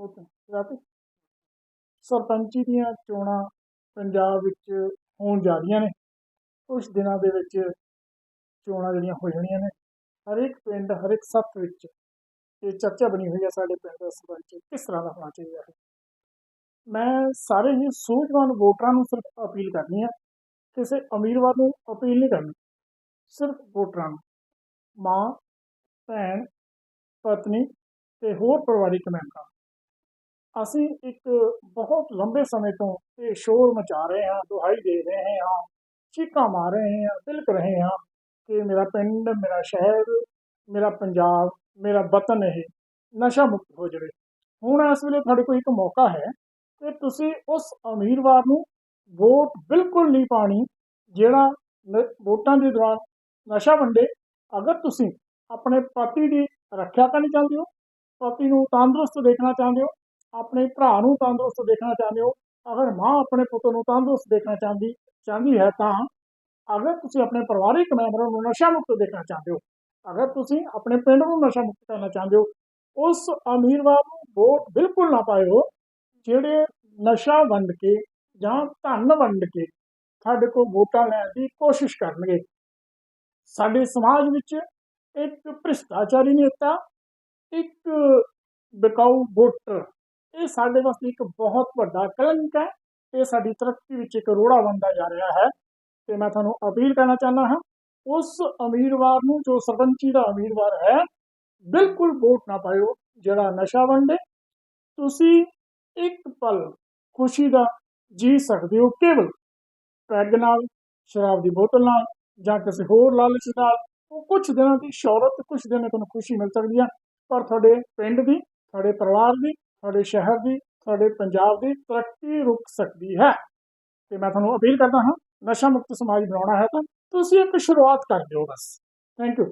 Okay ਸਰਪੰਚੀ ਦੀਆਂ ਚੋਣਾਂ ਪੰਜਾਬ ਵਿੱਚ ਹੋਣ ਜਾ ਰਹੀਆਂ ਨੇ। ਕੁਝ ਦਿਨਾਂ ਦੇ ਵਿੱਚ ਚੋਣਾਂ ਜਿਹੜੀਆਂ ਹੋ ਜਾਣੀਆਂ ਨੇ। ਹਰੇਕ ਪਿੰਡ, ਹਰੇਕ ਸੱਤ ਵਿੱਚ ਇਹ ਚਰਚਾ ਬਣੀ ਹੋਈ ਹੈ ਸਾਡੇ ਪਿੰਡ ਦਾ ਸਰਪੰਚ ਕਿਸ ਤਰ੍ਹਾਂ ਦਾ ਹੋਣਾ ਚਾਹੀਦਾ ਹੈ। ਮੈਂ ਸਾਰੇ ਹੀ ਸੂਝਵਾਨ ਵੋਟਰਾਂ ਨੂੰ ਸਿਰਫ ਅਪੀਲ ਕਰਨੀ ਹੈ। ਕਿਸੇ ਅਮੀਰਵਾਦ ਨੂੰ ਅਪੀਲ ਨਹੀਂ ਕਰਨੀ। ਸਿਰਫ ਵੋਟਰਾਂ ਨੂੰ। ਮਾਂ, ਭੈਣ, ਪਤਨੀ ਤੇ ਹੋਰ ਪਰਿਵਾਰਿਕ ਮੈਂਬਰਾਂ ਅਸੀਂ ਇੱਕ ਬਹੁਤ ਲੰਬੇ ਸਮੇਂ ਤੋਂ ਇਹ ਸ਼ੋਰ ਮਚਾ ਰਹੇ ਹਾਂ, ਦੁਹਾਈ ਦੇ ਰਹੇ ਹਾਂ, ਚੀਕਾਂ ਮਾਰ ਰਹੇ ਹਾਂ, ਤਿਲਕ ਰਹੇ ਹਾਂ ਕਿ ਮੇਰਾ ਪਿੰਡ, ਮੇਰਾ ਸ਼ਹਿਰ, ਮੇਰਾ ਪੰਜਾਬ, ਮੇਰਾ ਵਤਨ ਇਹ ਨਸ਼ਾ ਮੁਕਤ ਹੋ ਜਾਵੇ। ਹੁਣ ਇਸ ਵੇਲੇ ਤੁਹਾਡੇ ਕੋਲ ਇੱਕ ਮੌਕਾ ਹੈ ਕਿ ਤੁਸੀਂ ਉਸ ਅਮੀਰਵਾਦ ਨੂੰ ਵੋਟ ਬਿਲਕੁਲ ਨਹੀਂ ਪਾਣੀ ਜਿਹੜਾ ਵੋਟਾਂ ਦੇ ਦੌਰਾਨ ਨਸ਼ਾ ਵੰਡੇ। ਅਗਰ ਤੁਸੀਂ ਆਪਣੇ ਪਤੀ ਦੀ ਰੱਖਿਆ ਕਰਨੀ ਚਾਹੁੰਦੇ ਹੋ ਪਤੀ ਨੂੰ ਤੰਦਰੁਸਤ ਦੇਖਣਾ ਚਾਹੁੰਦੇ ਹੋ ਆਪਣੇ ਭਰਾ ਨੂੰ ਤੰਦਰੁਸਤ ਦੇਖਣਾ ਚਾਹੁੰਦੇ ਹੋ, ਅਗਰ ਮਾਂ ਆਪਣੇ ਪੁੱਤ ਨੂੰ ਤੰਦਰੁਸਤ ਦੇਖਣਾ ਚਾਹੁੰਦੀ ਚਾਹੁੰਦੀ ਹੈ ਤਾਂ ਅਗਰ ਤੁਸੀਂ ਆਪਣੇ ਪਰਿਵਾਰਿਕ ਮੈਂਬਰਾਂ ਨੂੰ ਨਸ਼ਾ ਮੁਕਤ ਦੇਖਣਾ ਚਾਹੁੰਦੇ ਹੋ, ਅਗਰ ਤੁਸੀਂ ਆਪਣੇ ਪਿੰਡ ਨੂੰ ਨਸ਼ਾ ਮੁਕਤ ਕਰਨਾ ਚਾਹੁੰਦੇ ਹੋ, ਉਸ ਅਮੀਰਵਾਦ ਨੂੰ ਵੋਟ ਬਿਲਕੁਲ ਨਾ ਪਾਇਓ, ਜਿਹੜੇ ਨਸ਼ਾ ਵੰਡ ਕੇ ਜਾਂ ਧਨ ਵੰਡ ਕੇ ਸਾਡੇ ਕੋਲ ਵੋਟਾਂ ਲੈਣ ਦੀ ਕੋਸ਼ਿਸ਼ ਕਰਨਗੇ। ਸਾਡੇ ਸਮਾਜ ਵਿੱਚ ਇੱਕ ਭ੍ਰਿਸ਼ਟਾਚਾਰੀ ਨੇਤਾ, ਇੱਕ ਬਕਾਊ ਵੋਟਰ ਇਹ ਸਾਡੇ ਵਾਸਤੇ ਇੱਕ ਬਹੁਤ ਵੱਡਾ ਕਲੰਕ ਹੈ। ਇਹ ਸਾਡੀ ਤਰੱਕੀ ਵਿੱਚ ਇੱਕ ਰੋੜਾ ਬਣਦਾ ਜਾ ਰਿਹਾ ਹੈ। ਤੇ ਮੈਂ ਤੁਹਾਨੂੰ ਅਪੀਲ ਕਰਨਾ ਚਾਹੁੰਦਾ ਹਾਂ, ਉਸ ਉਮੀਦਵਾਰ ਨੂੰ ਜੋ ਸਰਪੰਚੀ ਦਾ ਉਮੀਦਵਾਰ ਹੈ, ਬਿਲਕੁਲ ਵੋਟ ਨਾ ਪਾਇਓ, ਜਿਹੜਾ ਨਸ਼ਾ ਵੰਡੇ। ਤੁਸੀਂ ਇੱਕ ਪਲ ਖੁਸ਼ੀ ਦਾ ਜੀ ਸਕਦੇ ਹੋ ਕੇਵਲ ਪੈਗ ਨਾਲ, ਸ਼ਰਾਬ ਦੀ ਬੋਤਲ ਨਾਲ ਜਾਂ ਕਿਸੇ ਹੋਰ ਲਾਲਚ ਨਾਲ। ਉਹ ਕੁਝ ਦਿਨਾਂ ਦੀ ਸ਼ੌਹਰਤ ਕੁਝ ਦਿਨਾਂ ਤੁਹਾਨੂੰ ਖੁਸ਼ੀ ਮਿਲ ਸਕਦੀ ਹੈ ਪਰ ਤੁਹਾਡੇ ਪਿੰਡ ਦੀ, ਤੁਹਾਡੇ ਪਰਿਵਾਰ ਦੀ ਤੁਹਾਡੇ ਸ਼ਹਿਰ ਦੀ, ਤੁਹਾਡੇ ਪੰਜਾਬ ਦੀ ਤਰੱਕੀ ਰੁਕ ਸਕਦੀ ਹੈ। ਤੇ ਮੈਂ ਤੁਹਾਨੂੰ ਅਪੀਲ ਕਰਦਾ ਹਾਂ, ਨਸ਼ਾ ਮੁਕਤ ਸਮਾਜ ਬਣਾਉਣਾ ਹੈ ਤਾਂ ਤੁਸੀਂ ਇੱਕ ਸ਼ੁਰੂਆਤ ਕਰ ਦਿਓ ਬਸ। Thank you